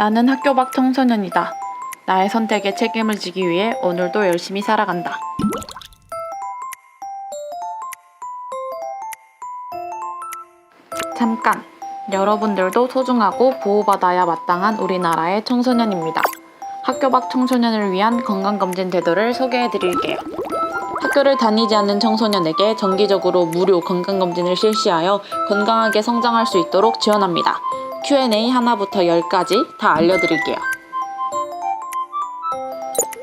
나는 학교 밖 청소년이다. 나의 선택에 책임을 지기 위해 오늘도 열심히 살아간다. 잠깐! 여러분들도 소중하고 보호받아야 마땅한 우리나라의 청소년입니다. 학교 밖 청소년을 위한 건강검진 제도를 소개해 드릴게요. 학교를 다니지 않는 청소년에게 정기적으로 무료 건강검진을 실시하여 건강하게 성장할 수 있도록 지원합니다. Q&A 하나부터 10까지 다 알려드릴게요.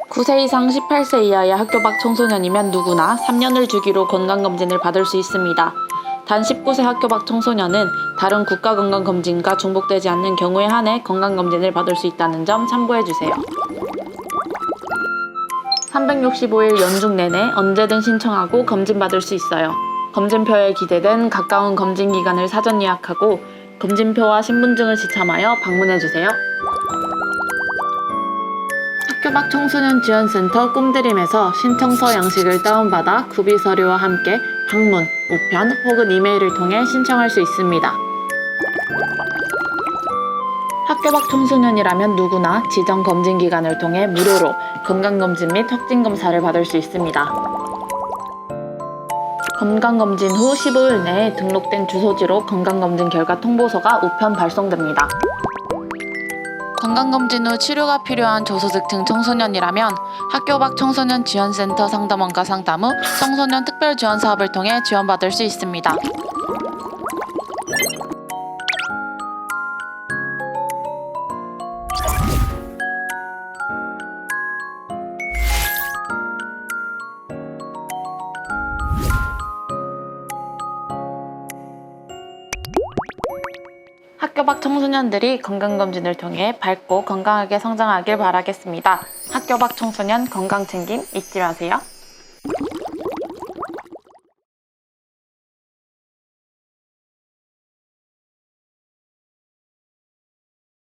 9세 이상 18세 이하의 학교 밖 청소년이면 누구나 3년을 주기로 건강검진을 받을 수 있습니다. 단 19세 학교 밖 청소년은 다른 국가 건강검진과 중복되지 않는 경우에 한해 건강검진을 받을 수 있다는 점 참고해주세요. 365일 연중 내내 언제든 신청하고 검진받을 수 있어요. 검진표에 기재된 가까운 검진 기간을 사전 예약하고 검진표와 신분증을 지참하여 방문해주세요. 학교 밖 청소년 지원센터 꿈드림에서 신청서 양식을 다운받아 구비 서류와 함께 방문, 우편 혹은 이메일을 통해 신청할 수 있습니다. 학교 밖 청소년이라면 누구나 지정 검진 기간을 통해 무료로 건강검진 및 확진 검사를 받을 수 있습니다. 건강검진 후 15일 내에 등록된 주소지로 건강검진 결과 통보서가 우편 발송됩니다. 건강검진 후 치료가 필요한 저소득층 청소년이라면 학교 밖 청소년 지원센터 상담원과 상담 후 청소년 특별 지원 사업을 통해 지원받을 수 있습니다. 학교 밖 청소년들이 건강검진을 통해 밝고 건강하게 성장하길 바라겠습니다. 학교 밖 청소년 건강 챙김 잊지 마세요.